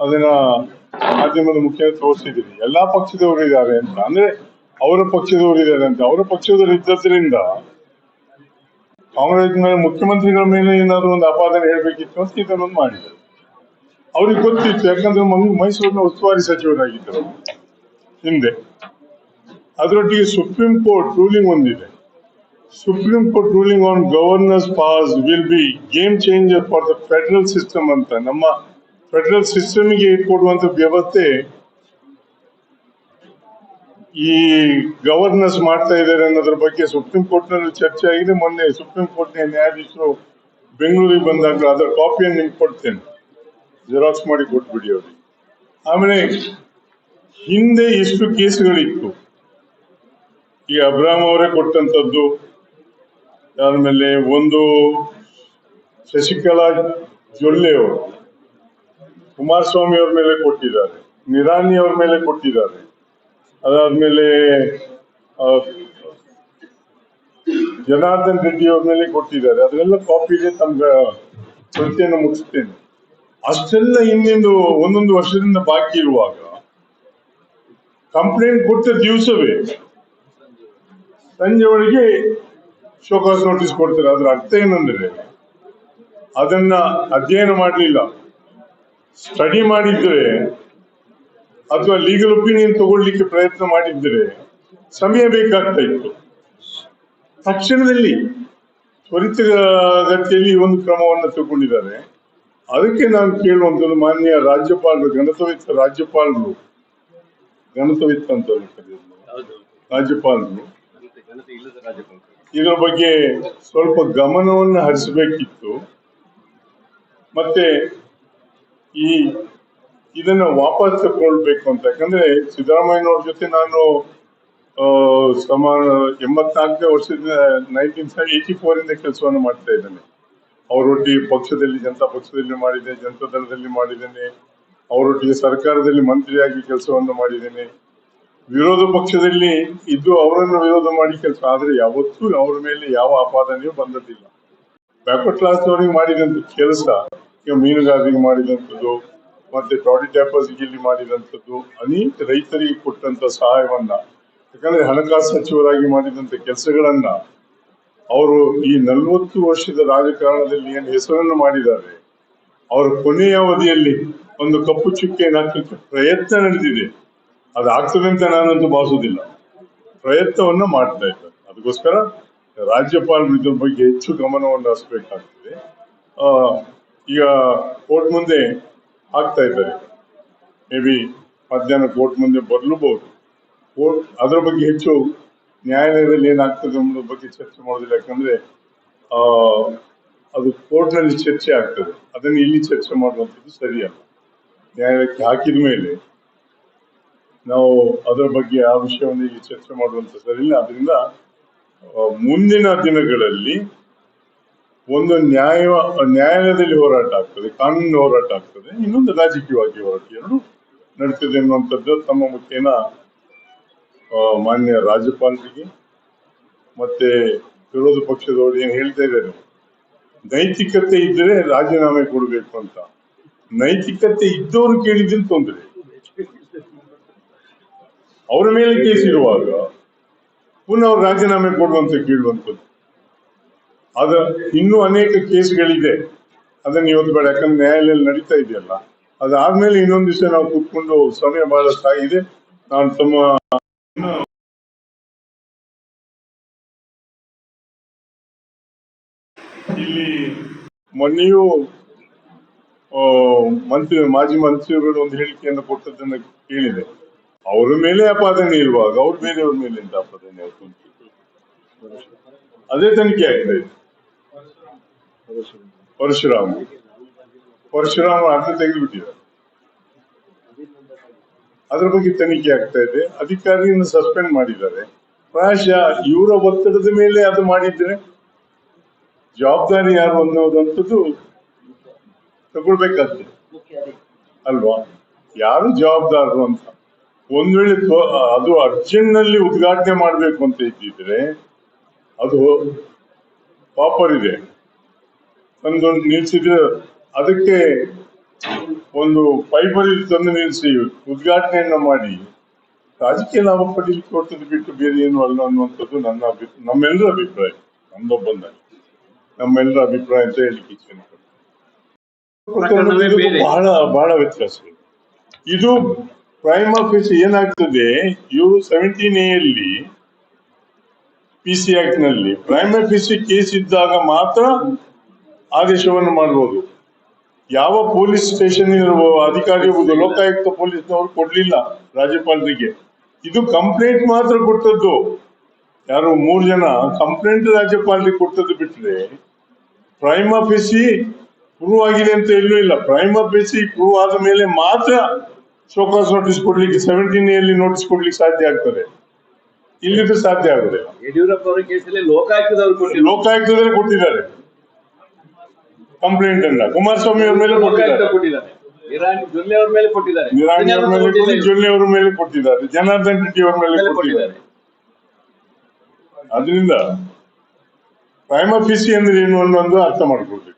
ಅದನ್ನ ಮಾಧ್ಯಮದ ಮುಖ್ಯ ತೋರಿಸಿದ್ದೀನಿ ಎಲ್ಲಾ ಪಕ್ಷದವರು ಇದ್ದಾರೆ ಅಂತ. ಅಂದ್ರೆ ಅವರ ಪಕ್ಷದವರು ಇದ್ದಾರೆ ಅಂತ. ಅವರ ಪಕ್ಷದವರು ಇದ್ದದ್ರಿಂದ ಕಾಂಗ್ರೆಸ್ ಮೇಲೆ ಮುಖ್ಯಮಂತ್ರಿಗಳ ಮೇಲೆ ಏನಾದ್ರು ಒಂದು ಅಪಾದನೆ ಹೇಳ್ಬೇಕಿತ್ತು ಅಂತ ಇದನ್ನೊಂದು ಮಾಡಿದ್ದಾರೆ ಅವ್ರಿಗೆ ಗೊತ್ತಿತ್ತು. ಯಾಕಂದ್ರೆ ಮೈಸೂರಿನ ಉಸ್ತುವಾರಿ ಸಚಿವರಾಗಿದ್ದರು ಹಿಂದೆ. ಅದರೊಟ್ಟಿಗೆ ಸುಪ್ರೀಂ ಕೋರ್ಟ್ ರೂಲಿಂಗ್ ಒಂದಿದೆ. Supreme court ruling on governors powers will be game changer for the federal system ಅಂತ ನಮ್ಮ ಫೆಡರಲ್ ಸಿಸ್ಟಮ್ಗೆ ಕೊಡುವಂತ ವ್ಯವಸ್ಥೆ ಈ ಗವರ್ನೆನ್ಸ್ ಮಾಡ್ತಾ ಇದ್ದಾರೆ ಅನ್ನೋದ್ರ ಬಗ್ಗೆ ಸುಪ್ರೀಂ ಕೋರ್ಟ್ನಲ್ಲಿ ಚರ್ಚೆ ಆಗಿದೆ. ಮೊನ್ನೆ ಸುಪ್ರೀಂ ಕೋರ್ಟ್ ನ್ಯಾಯಾಧೀಶರು ಬೆಂಗಳೂರಿಗೆ ಬಂದಾಗ ಅದರ ಕಾಪಿಯನ್ನು ನಿಮ್ಗೆ ಕೊಡ್ತೇನೆ. ಜೆರಾಕ್ಸ್ ಮಾಡಿ ಕೊಟ್ಬಿಡಿ ಅವ್ರಿಗೆ. ಆಮೇಲೆ ಹಿಂದೆ ಎಷ್ಟು ಕೇಸ್ಗಳಿತ್ತು. ಈ ಅಬ್ರಾಮ್ ಅವರೇ ಕೊಟ್ಟಂತದ್ದು ಆಮೇಲೆ ಒಂದು ಶಶಿಕಲಾ ಜೊಲ್ಲೆ ಅವರು. ಕುಮಾರಸ್ವಾಮಿ ಅವ್ರ ಮೇಲೆ ಕೊಟ್ಟಿದ್ದಾರೆ. ನಿರಾನಿ ಅವ್ರ ಮೇಲೆ ಕೊಟ್ಟಿದ್ದಾರೆ. ಅದಾದ್ಮೇಲೆ ಜನಾರ್ದನ್ ರೆಡ್ಡಿ ಅವ್ರ ಮೇಲೆ ಕೊಟ್ಟಿದ್ದಾರೆ. ಅದೆಲ್ಲ ಕಾಪಿಗೆ ತಮ್ಮ ಕೃತ್ಯನ ಮುಗಿಸ್ತೇನೆ. ಅಷ್ಟೆಲ್ಲ ಇನ್ನೊಂದು, ಒಂದೊಂದು ವರ್ಷದಿಂದ ಬಾಕಿ ಇರುವಾಗ ಕಂಪ್ಲೇಂಟ್ ಕೊಟ್ಟ ದಿವಸವೇ ಸಂಜೆ ಒಳಗೆ ಶೋಕಾಸ್ ನೋಟಿಸ್ ಕೊಡ್ತಾರೆ. ಅದ್ರ ಅರ್ಥ ಏನಂದ್ರೆ, ಅದನ್ನ ಅಧ್ಯಯನ ಮಾಡಲಿಲ್ಲ. ಸ್ಟಡಿ ಮಾಡಿದ್ರೆ ಅಥವಾ ಲೀಗಲ್ ಒಪಿನಿಯನ್ ತಗೊಳ್ಳಿಕ್ಕೆ ಪ್ರಯತ್ನ ಮಾಡಿದ್ರೆ ಸಮಯ ಬೇಕಾಗ್ತಾ ಇತ್ತು. ತಕ್ಷಣದಲ್ಲಿ ತ್ವರಿತಗತಿಯಲ್ಲಿ ಈ ಒಂದು ಕ್ರಮವನ್ನು ತಗೊಂಡಿದ್ದಾರೆ. ಅದಕ್ಕೆ ನಾನು ಕೇಳುವಂಥದ್ದು ಮಾನ್ಯ ರಾಜ್ಯಪಾಲರು ಗಣತವಿತ್ತ ರಾಜ್ಯಪಾಲರು ಗಣತವಿತ್ತ ಅಂತ ರಾಜ್ಯಪಾಲರು. ಇದರ ಬಗ್ಗೆ ಸ್ವಲ್ಪ ಗಮನವನ್ನು ಹರಿಸಬೇಕಿತ್ತು. ಮತ್ತೆ ಈ ಇದನ್ನ ವಾಪಸ್ ತಗೊಳ್ಬೇಕು ಅಂತ. ಯಾಕಂದ್ರೆ ಸಿದ್ದರಾಮಯ್ಯನವ್ರ ಜೊತೆ ನಾನು ಸಮಾನ ಎಂಬತ್ನಾಲ್ಕನೇ ವರ್ಷದಿಂದ ನೈನ್ಟೀನ್ ಏಯ್ಟಿ ಫೋರಿಂದ ಕೆಲಸವನ್ನು ಮಾಡ್ತಾ ಇದ್ದೇನೆ. ಅವರೊಟ್ಟಿಗೆ ಪಕ್ಷದಲ್ಲಿ, ಜನತಾ ಪಕ್ಷದಲ್ಲಿ ಮಾಡಿದೆ ಜನತಾ ದಳದಲ್ಲಿ ಮಾಡಿದ್ದೇನೆ. ಅವರೊಟ್ಟಿಗೆ ಸರ್ಕಾರದಲ್ಲಿ ಮಂತ್ರಿಯಾಗಿ ಕೆಲಸವನ್ನು ಮಾಡಿದ್ದೇನೆ. ವಿರೋಧ ಪಕ್ಷದಲ್ಲಿ ಇದ್ದು ಅವರನ್ನು ವಿರೋಧ ಮಾಡಿ ಕೆಲಸ, ಆದರೆ ಯಾವತ್ತೂ ಅವರ ಮೇಲೆ ಯಾವ ಆಪಾದನೆಯೂ ಬಂದದ್ದಿಲ್ಲ. ಬ್ಯಾಕ್ವರ್ಡ್ ಕ್ಲಾಸ್ ಮಾಡಿದಂಥ ಕೆಲಸ ಮೀನುಗಾರರಿಗೆ ಮಾಡಿದಂಥದ್ದು, ಮತ್ತೆ ಟಾಡಿ ಟ್ಯಾಪರ್ಸ್ಗೆ ಮಾಡಿದಂಥದ್ದು, ಅನೇಕ ರೈತರಿಗೆ ಕೊಟ್ಟಂತ ಸಹಾಯವನ್ನ, ಯಾಕಂದ್ರೆ ಹಣಕಾಸು ಸಚಿವರಾಗಿ ಮಾಡಿದಂತ ಕೆಲಸಗಳನ್ನ ಅವರು ಈ ನಲವತ್ತು ವರ್ಷದ ರಾಜಕಾರಣದಲ್ಲಿ ಏನು ಹೆಸರನ್ನು ಮಾಡಿದ್ದಾರೆ, ಅವರ ಕೊನೆಯ ಅವಧಿಯಲ್ಲಿ ಒಂದು ಕಪ್ಪು ಚುಕ್ಕೆಯನ್ನು ಹಾಕಲಿಕ್ಕೆ ಪ್ರಯತ್ನ ನಡೆದಿದೆ. ಅದು ಆಗ್ತದೆ ಅಂತ ನಾನಂತೂ ಭಾವಿಸುವುದಿಲ್ಲ. ಪ್ರಯತ್ನವನ್ನ ಮಾಡ್ತಾ ಇದ್ದಾರೆ. ಅದಕ್ಕೋಸ್ಕರ ರಾಜ್ಯಪಾಲರು ಇದ್ರ ಬಗ್ಗೆ ಹೆಚ್ಚು ಗಮನವನ್ನು ಹರಿಸಬೇಕಾಗ್ತದೆ. ಈಗ ಕೋರ್ಟ್ ಮುಂದೆ ಆಗ್ತಾ ಇದ್ದಾರೆ. ಮೇ ಬಿ ಮಧ್ಯಾಹ್ನ ಕೋರ್ಟ್ ಮುಂದೆ ಬರಲೂಬಹುದು. ಕೋರ್ಟ್ ಅದರ ಬಗ್ಗೆ ಹೆಚ್ಚು ನ್ಯಾಯಾಲಯದಲ್ಲಿ ಏನಾಗ್ತದೆ ಅನ್ನೋದ್ರ ಬಗ್ಗೆ ಚರ್ಚೆ ಮಾಡೋದಿಲ್ಲ. ಯಾಕಂದ್ರೆ ಅದು ಕೋರ್ಟ್ನಲ್ಲಿ ಚರ್ಚೆ ಆಗ್ತದೆ. ಅದನ್ನು ಇಲ್ಲಿ ಚರ್ಚೆ ಮಾಡುವಂಥದ್ದು ಸರಿಯಲ್ಲ. ನ್ಯಾಯಾಲಯಕ್ಕೆ ಹಾಕಿದ ಮೇಲೆ ನಾವು ಅದರ ಬಗ್ಗೆ ಆ ವಿಷಯವನ್ನು ಇಲ್ಲಿ ಚರ್ಚೆ ಮಾಡುವಂಥ ಸರಿಯಿಲ್ಲ. ಅದರಿಂದ ಮುಂದಿನ ದಿನಗಳಲ್ಲಿ ಒಂದು ನ್ಯಾಯ, ನ್ಯಾಯಾಲಯದಲ್ಲಿ ಹೋರಾಟ ಆಗ್ತದೆ ಕಾನೂನು ಹೋರಾಟ ಆಗ್ತದೆ, ಇನ್ನೊಂದು ರಾಜಕೀಯವಾಗಿ ಹೋರಾಟ ಎರಡು ನಡೀತದೆ ಅನ್ನುವಂಥದ್ದು ತಮ್ಮ ಮುಖೇನ ಮಾನ್ಯ ರಾಜ್ಯಪಾಲರಿಗೆ ಮತ್ತೆ ವಿರೋಧ ಪಕ್ಷದವರು ಏನು ಹೇಳ್ತಾ ಇದ್ದಾರೆ? ನೈತಿಕತೆ ಇದ್ದರೆ ರಾಜೀನಾಮೆ ಕೊಡಬೇಕು ಅಂತ. ನೈತಿಕತೆ ಇದ್ದವರು ಕೇಳಿದ್ರೆ ತೊಂದರೆ. ಅವರ ಮೇಲೆ ಕೇಸ್ ಇರುವಾಗ ಪುನಃ ಅವ್ರು ರಾಜೀನಾಮೆ ಕೊಡುವಂತ ಕೇಳುವಂಥದ್ದು. ಅದ ಇನ್ನೂ ಅನೇಕ ಕೇಸ್ಗಳಿದೆ. ಅದನ್ನ ಇವತ್ತು ಬೇಡ, ಯಾಕಂದ್ರೆ ನ್ಯಾಯಾಲಯದಲ್ಲಿ ನಡೀತಾ ಇದೆಯಲ್ಲ. ಅದಾದ್ಮೇಲೆ ಇನ್ನೊಂದು ದಿವಸ ನಾವು ಕೂತ್ಕೊಂಡು ಸಮಯ ಬಹಳಷ್ಟಾಗಿದೆ ನಾನು ತಮ್ಮ ಇಲ್ಲಿ ಮೊನ್ನೆಯೂ ಮಂತ್ರಿ, ಮಾಜಿ ಮಂತ್ರಿಗಳು ಒಂದು ಹೇಳಿಕೆಯನ್ನು ಕೊಟ್ಟದ್ದನ್ನ ಕೇಳಿದೆ. ಅವರ ಮೇಲೆ ಅಪಾದನೆ ಇರುವಾಗ ಅವ್ರ ಬೇರೆಯವ್ರ ಮೇಲೆ ಎಂತ ಅಪಾದನೆ ಅದೇ ತನಿಖೆ ಆಗ್ತಾ ಇದೆ. ಪರಶುರಾಮ್. ಪರಶುರಾಮ ಅರ್ಥ ತೆಗೆದುಬಿಟ್ಟಿದ್ದಾರೆ. ಅದ್ರ ಬಗ್ಗೆ ತನಿಖೆ ಆಗ್ತಾ ಇದೆ. ಅಧಿಕಾರಿಯನ್ನು ಸಸ್ಪೆಂಡ್ ಮಾಡಿದ್ದಾರೆ. ಪ್ರಾಯಶಃ ಇವರ ಒತ್ತಡದ ಮೇಲೆ ಅದು ಮಾಡಿದ್ರೆ ಜವಾಬ್ದಾರಿ ಯಾರು ಅನ್ನೋದಂಥದ್ದು ತಗೊಳ್ಬೇಕಾಗ್ತದೆ. ಅಲ್ವಾ? ಯಾರು ಜವಾಬ್ದಾರರು ಅಂತ? ಒಂದ್ ವೇಳೆ ಅದು ಅರ್ಜೆಂಟ್ನಲ್ಲಿ ಉದ್ಘಾಟನೆ ಮಾಡ್ಬೇಕು ಅಂತ ಇದ್ದಿದ್ರೆ ಅದು ಪಾಪರ್ ಇದೆ ಒಂದು ನಿಲ್ಸಿದ್ರು ಅದಕ್ಕೆ ಒಂದು ಪೈಬರ್ ತಂದು ನಿಲ್ಲಿಸಿ ಉದ್ಘಾಟನೆಯನ್ನ ಮಾಡಿ. ರಾಜಕೀಯ ಲಾಭ ಪಡೀಲಿಕ್ಕೆ ಕೊಡ್ತದೆ ಬಿಟ್ಟು ಬೇರೆ ಏನು ಅಲ್ಲ ಅನ್ನುವಂಥದ್ದು ನನ್ನ ಅಭಿ ನಮ್ಮೆಲ್ಲರ ಅಭಿಪ್ರಾಯ ನಮ್ದೊಬ್ಬಂದ ನಮ್ಮೆಲ್ಲರ ಅಭಿಪ್ರಾಯ ಅಂತ ಬೇರೆ. ಬಹಳ ಬಹಳ ವ್ಯತ್ಯಾಸ ಇದು. ಪ್ರೈಮ್ ಆಫೀಸ್ ಏನಾಗ್ತದೆ ಇವರು ಸೆವೆಂಟೀನ್ ಅಲ್ಲಿ ಪಿ ಸಿ ಆಕ್ಟ್ನಲ್ಲಿ ಪ್ರೈಮ್ ಆಫೀಸ್ ಕೇಸ್ ಇದ್ದಾಗ ಮಾತ್ರ ಆದೇಶವನ್ನು ಮಾಡಬಹುದು ಯಾವ ಪೊಲೀಸ್ ಸ್ಟೇಷನ್ ಅಧಿಕಾರಿ ಲೋಕಾಯುಕ್ತ ಪೊಲೀಸ್ನವರು ಕೊಡ್ಲಿಲ್ಲ ರಾಜ್ಯಪಾಲರಿಗೆ. ಇದು ಕಂಪ್ಲೇಂಟ್ ಮಾತ್ರ ಕೊಟ್ಟದ್ದು. ಯಾರು ಮೂರು ಜನ ಕಂಪ್ಲೇಂಟ್ ರಾಜ್ಯಪಾಲರಿಗೆ ಕೊಟ್ಟದ್ದು ಬಿಟ್ರೆ ಪ್ರೈಮ್ ಆಫೀಸಿ ಪ್ರೂವ್ ಆಗಿದೆ ಅಂತ ಎಲ್ಲೂ ಇಲ್ಲ. ಪ್ರೈಮ್ ಆಫೀಸಿ ಪ್ರೂವ್ ಆದ ಮೇಲೆ ಮಾತ್ರ ಶೋಕಾಸ್ ನೋಟಿಸ್ ಕೊಡ್ಲಿಕ್ಕೆ ಸೆವೆಂಟೀನ್ ಎಲ್ಲಿ ನೋಟಿಸ್ ಕೊಡ್ಲಿಕ್ಕೆ ಸಾಧ್ಯ ಆಗ್ತದೆ. ಇಲ್ಲಿದ್ದು ಸಾಧ್ಯ ಆಗುದಿಲ್ಲ. ಯಡಿಯೂರಪ್ಪ ಅವರ ಕೇಸಲ್ಲಿ ಲೋಕಾಯುಕ್ತದವರು ಲೋಕಾಯುಕ್ತದಲ್ಲಿ ಕೊಟ್ಟಿದ್ದಾರೆ. ಕಂಪ್ಲೇಂಟ್ ಅಲ್ಲ ಕುಮಾರಸ್ವಾಮಿ ಅವ್ರ ಮೇಲೆ ಕೊಟ್ಟಿದ್ದಾರೆ. ನಿರಾಣಿ ಅವ್ರ ಮೇಲೆ ಕೊಟ್ಟಿದ್ದಾರೆ. ಜೊಲ್ಲೆ ಅವ್ರ ಮೇಲೆ ಕೊಟ್ಟಿದ್ದಾರೆ. ಜನಾರ್ದನ್ ರೆಡ್ಡಿ ಅವ್ರ ಮೇಲೆ ಕೊಟ್ಟಿದ್ದಾರೆ. ಅದರಿಂದ ಪ್ರೈಮ್ ಆಫೀಸಿ ಅಂದ್ರೆ ಏನು ಅನ್ನೋದು ಅರ್ಥ ಮಾಡ್ಕೊಳ್ಬೇಕು.